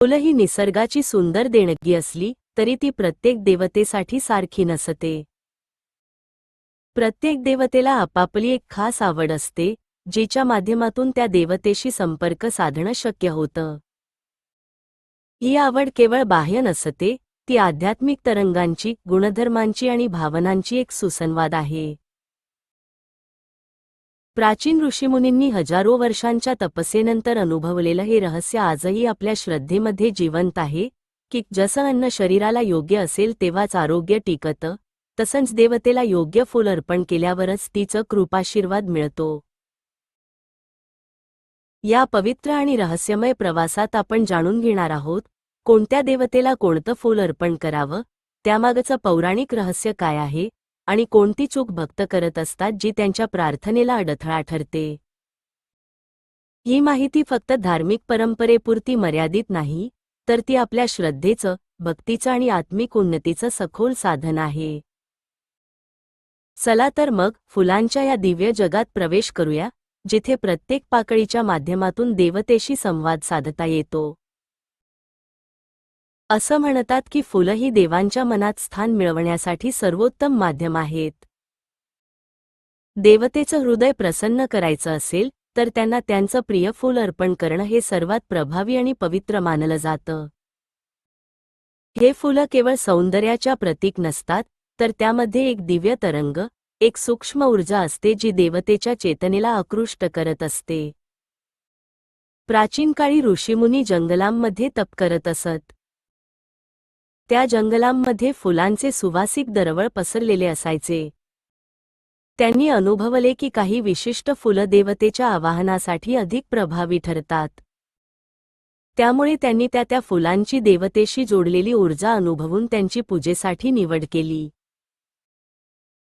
फुलं ही निसर्गाची सुंदर देणगी असली तरी ती प्रत्येक देवतेसाठी सारखी नसते. प्रत्येक देवतेला आपापली एक खास आवड असते जिच्या माध्यमातून त्या देवतेशी संपर्क साधणं शक्य होतं. ही आवड केवळ बाह्य नसते ती आध्यात्मिक तरंगांची गुणधर्मांची आणि भावनांची एक सुसंवाद आहे. प्राचीन ऋषीमुनींनी हजारो वर्षांच्या तपसेनंतर अनुभवलेलं हे रहस्य आजही आपल्या श्रद्धेमध्ये जिवंत आहे की जसं अन्न शरीराला योग्य असेल तेव्हाच आरोग्य टिकतं तसंच देवतेला योग्य फूल अर्पण केल्यावरच तिचं कृपाशीर्वाद मिळतो. या पवित्र आणि रहस्यमय प्रवासात आपण जाणून घेणार आहोत कोणत्या देवतेला कोणतं फूल अर्पण करावं त्यामागचं पौराणिक रहस्य काय आहे आणि कोणती चूक भक्त करत असतात जी त्यांच्या प्रार्थनेला अडथळा ठरते? ही माहिती फक्त धार्मिक परंपरेपुरती मर्यादित नाही तर ती आपल्या श्रद्धेचं भक्तीचं आणि आत्मिक उन्नतीचं सखोल साधन आहे. चला तर मग फुलांच्या या दिव्य जगात प्रवेश करूया जिथे प्रत्येक पाकळीच्या माध्यमातून देवतेशी संवाद साधता येतो. असं म्हणतात की फुलं ही देवांच्या मनात स्थान मिळवण्यासाठी सर्वोत्तम माध्यम आहेत. देवतेचं हृदय प्रसन्न करायचं असेल तर त्यांना त्यांचं प्रिय फूल अर्पण करणं हे सर्वात प्रभावी आणि पवित्र मानलं जातं. हे फुलं केवळ सौंदर्याच्या प्रतीक नसतात तर त्यामध्ये एक दिव्य तरंग एक सूक्ष्म ऊर्जा असते जी देवतेच्या चेतनेला आकृष्ट करत असते. प्राचीन काळी ऋषीमुनी जंगलांमध्ये तप करत असत. त्या जंगलांमध्ये फुलांचे सुवासिक दरवळ पसरलेले असायचे. त्यांनी अनुभवले की काही विशिष्ट फुलं देवतेच्या आवाहनासाठी अधिक प्रभावी ठरतात. त्यामुळे त्यांनी त्या त्या फुलांची देवतेशी जोडलेली ऊर्जा अनुभवून त्यांची पूजेसाठी निवड केली.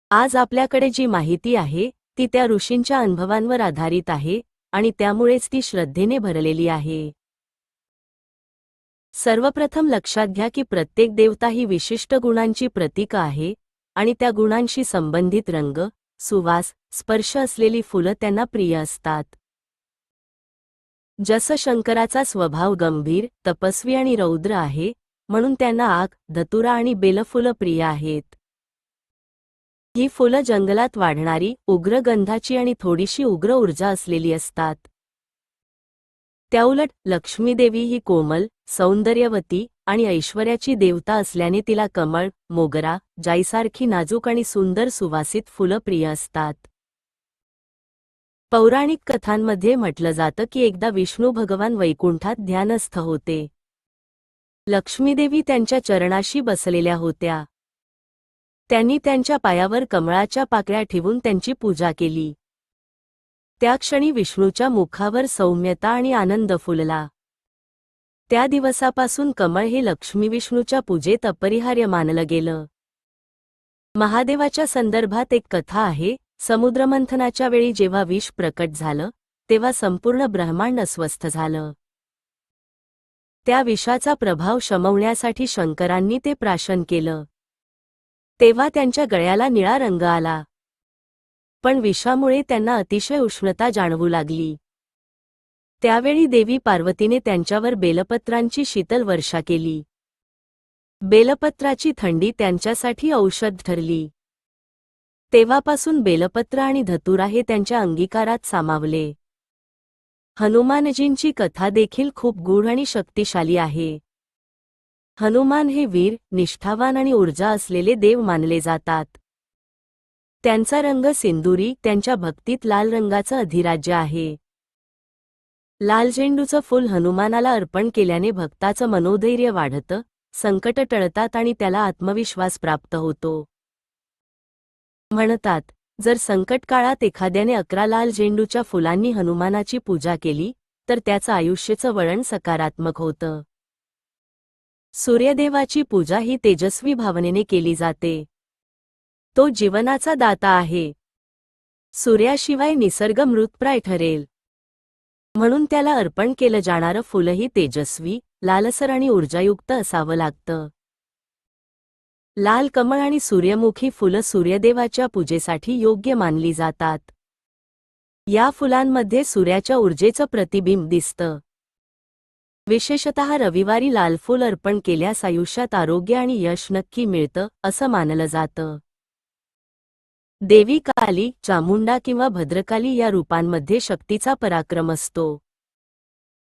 आज आपल्याकडे जी माहिती आहे ती त्या ऋषींच्या अनुभवांवर आधारित आहे आणि त्यामुळेच ती श्रद्धेने भरलेली आहे. सर्वप्रथम लक्षात घ्या की प्रत्येक देवता ही विशिष्ट गुणांची प्रतीक आहे आणि त्या गुणांशी संबंधित रंग सुवास स्पर्श असलेली फुलं त्यांना प्रिय असतात. जसं शंकराचा स्वभाव गंभीर तपस्वी आणि रौद्र आहे म्हणून त्यांना आग धतुरा आणि बेलफुलं प्रिय आहेत. ही फुलं जंगलात वाढणारी उग्र गंधाची आणि थोडीशी उग्र ऊर्जा असलेली असतात. त्याउलट लक्ष्मीदेवी ही कोमल सौंदर्यवती आणि ऐश्वर्याची देवता असल्याने तिला कमळ मोगरा जाईसारखी नाजूक आणि सुंदर सुवासित फुलं प्रिय असतात. पौराणिक कथांमध्ये म्हटलं जातं की एकदा विष्णू भगवान वैकुंठात ध्यानस्थ होते. लक्ष्मीदेवी त्यांच्या चरणाशी बसलेल्या होत्या. त्यांनी त्यांच्या पायावर कमळाच्या पाकळ्या ठेवून त्यांची पूजा केली. त्या क्षणी विष्णूच्या मुखावर सौम्यता आणि आनंद फुलला. त्या दिवसापासून कमळ हे लक्ष्मी विष्णूच्या पूजेत अपरिहार्य मानलं गेलं. महादेवाच्या संदर्भात एक कथा आहे समुद्रमंथनाच्या वेळी जेव्हा विष प्रकट झालं तेव्हा संपूर्ण ब्रह्मांड अस्वस्थ झालं. त्या विषाचा प्रभाव शमवण्यासाठी शंकरांनी ते प्राशन केलं. तेव्हा त्यांच्या गळ्याला निळा रंग आला. पण विषामुळे त्यांना अतिशय उष्णता जाणवू लागली. त्यावेळी देवी पार्वतीने त्यांच्यावर बेलपत्रांची शीतल वर्षा केली. बेलपत्राची थंडी त्यांच्यासाठी औषध ठरली. तेव्हापासून बेलपत्र आणि धतुरा हे त्यांच्या अंगीकारात सामावले. हनुमानजींची कथा देखील खूप गूढ आणि शक्तिशाली आहे. हनुमान हे वीर निष्ठावान आणि ऊर्जा असलेले देव मानले जातात. त्यांचा रंग सिंदुरी त्यांच्या भक्तीत लाल रंगाचं अधिराज्य आहे. लाल झेंडूचं फूल हनुमानाला अर्पण केल्याने भक्ताचं मनोधैर्य वाढतं संकट टळतात आणि त्याला आत्मविश्वास प्राप्त होतो. म्हणतात जर संकट काळात एखाद्याने अकरा लाल झेंडूच्या फुलांनी हनुमानाची पूजा केली तर त्याचं आयुष्याचं वळण सकारात्मक होतं. सूर्यदेवाची पूजा ही तेजस्वी भावनेने केली जाते. तो जीवनाचा दाता आहे. सूर्याशिवाय निसर्ग मृतप्राय ठरेल. म्हणून त्याला अर्पण केलं जाणारं फुलंही तेजस्वी लालसर आणि ऊर्जायुक्त असावं लागतं. लाल कमळ आणि सूर्यमुखी फुलं सूर्यदेवाच्या पूजेसाठी योग्य मानली जातात. या फुलांमध्ये सूर्याच्या ऊर्जेचं प्रतिबिंब दिसतं. विशेषतः रविवारी लाल फूल अर्पण केल्यास आयुष्यात आरोग्य आणि यश नक्की मिळतं असं मानलं जातं. देवी काली चामुंडा किंवा भद्रकाली या रूपांमध्ये शक्तीचा पराक्रम असतो.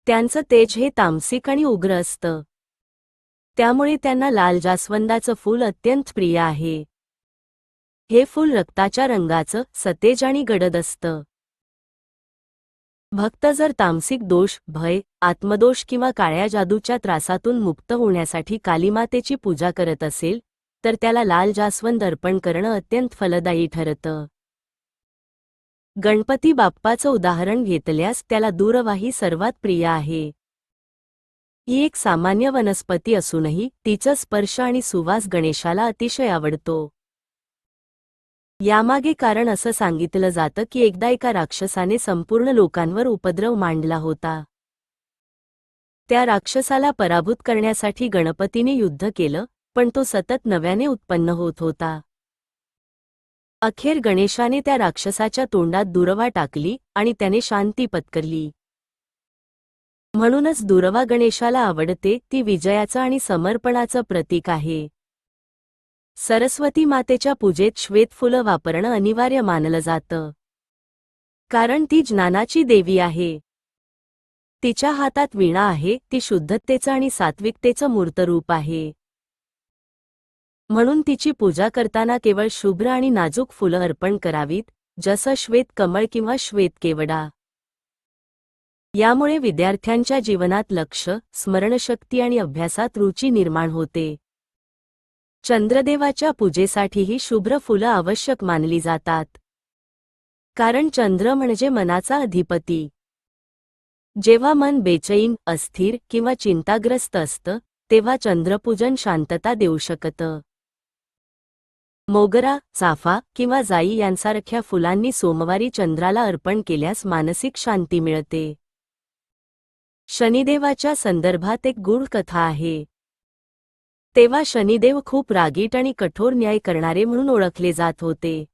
त्यांचं तेज हे तामसिक आणि उग्र असतं. त्यामुळे त्यांना लाल जास्वंदाचं फूल अत्यंत प्रिय आहे. हे फूल रक्ताच्या रंगाचं सतेज आणि गडद असतं. भक्त जर तामसिक दोष भय आत्मदोष किंवा काळ्या जादूच्या त्रासातून मुक्त होण्यासाठी कालीमातेची पूजा करत असेल तर त्याला लाल जास्वंद अर्पण करणं अत्यंत फलदायी ठरतं. गणपती बाप्पाचं उदाहरण घेतल्यास त्याला दूरवाही सर्वात प्रिय आहे. ही एक सामान्य वनस्पती असूनही तिचा स्पर्श आणि सुवास गणेशाला अतिशय आवडतो. यामागे कारण असं सांगितलं जातं की एकदा एका राक्षसाने संपूर्ण लोकांवर उपद्रव मांडला होता. त्या राक्षसाला पराभूत करण्यासाठी गणपतीने युद्ध केलं पण तो सतत नव्याने उत्पन्न होत होता. अखेर गणेशाने त्या राक्षसाच्या तोंडात दुरवा टाकली आणि त्याने शांती पत्करली. म्हणूनच दुरवा गणेशाला आवडते ती विजयाचं आणि समर्पणाचं प्रतीक आहे. सरस्वती मातेच्या पूजेत श्वेत फुलं वापरणं अनिवार्य मानलं जातं. कारण ती ज्ञानाची देवी आहे. तिच्या हातात वीणा आहे ती शुद्धतेचं आणि सात्विकतेचं मूर्तरूप आहे. म्हणून तिची पूजा करताना केवळ शुभ्र आणि नाजूक फुलं अर्पण करावीत जसं श्वेत कमळ किंवा श्वेत केवडा. यामुळे विद्यार्थ्यांच्या जीवनात लक्ष स्मरणशक्ती आणि अभ्यासात रुची निर्माण होते. चंद्रदेवाच्या पूजेसाठीही शुभ्र फुलं आवश्यक मानली जातात. कारण चंद्र म्हणजे मनाचा अधिपती. जेव्हा मन बेचैन अस्थिर किंवा चिंताग्रस्त असतं तेव्हा चंद्रपूजन शांतता देऊ शकतं. मोगरा चाफा किंवा जाई यांसारख्या फुलांनी सोमवारी चंद्राला अर्पण केल्यास मानसिक शांती मिळते. शनिदेवाच्या संदर्भात एक गूढ कथा आहे. तेव्हा शनिदेव खूप रागीट आणि कठोर न्याय करणारे म्हणून ओळखले जात होते.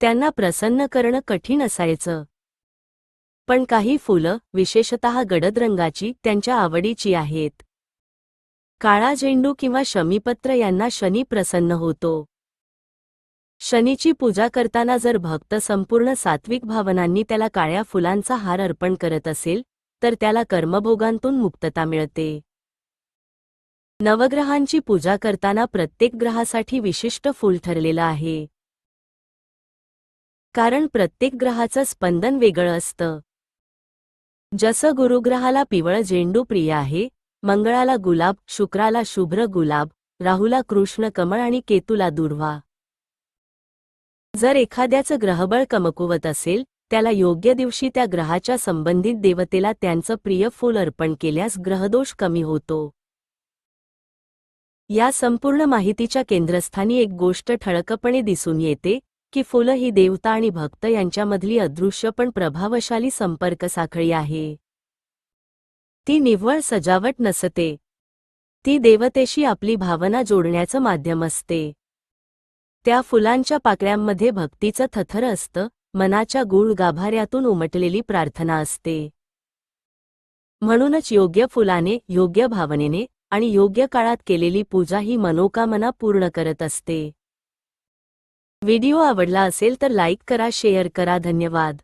त्यांना प्रसन्न करणं कठीण असायचं. पण काही फुलं विशेषतः गडद रंगाची त्यांच्या आवडीची आहेत. काळा झेंडू किंवा शमीपत्र यांना शनी प्रसन्न होतो. शनीची पूजा करताना जर भक्त संपूर्ण सात्विक भावनांनी त्याला काळ्या फुलांचा हार अर्पण करत असेल तर त्याला कर्मभोगांतून मुक्तता मिळते. नवग्रहांची पूजा करताना प्रत्येक ग्रहासाठी विशिष्ट फूल ठरलेलं आहे. कारण प्रत्येक ग्रहाचं स्पंदन वेगळं असतं. जसं गुरुग्रहाला पिवळ झेंडू प्रिय आहे मंगळाला गुलाब शुक्राला शुभ्र गुलाब राहुला कृष्ण कमळ आणि केतूला दुर्वा. जर एखाद्याचं ग्रहबळ कमकुवत असेल त्याला योग्य दिवशी त्या ग्रहाच्या संबंधित देवतेला त्यांचं प्रिय फूल अर्पण केल्यास ग्रहदोष कमी होतो. या संपूर्ण माहितीच्या केंद्रस्थानी एक गोष्ट ठळकपणे दिसून येते की फुलं ही देवता आणि भक्त यांच्यामधली अदृश्य पण प्रभावशाली संपर्क साखळी आहे. ती निव्वळ सजावट नसते. ती देवतेशी आपली भावना जोडण्याचं माध्यम असते. त्या फुलांच्या पाकळ्यांमध्ये भक्तीचं थथर असतं मनाच्या गूळ गाभाऱ्यातून उमटलेली प्रार्थना असते. म्हणूनच योग्य फुलाने योग्य भावनेने आणि योग्य काळात केलेली पूजा ही मनोकामना पूर्ण करत असते. व्हिडिओ आवडला असेल तर लाईक करा शेअर करा. धन्यवाद.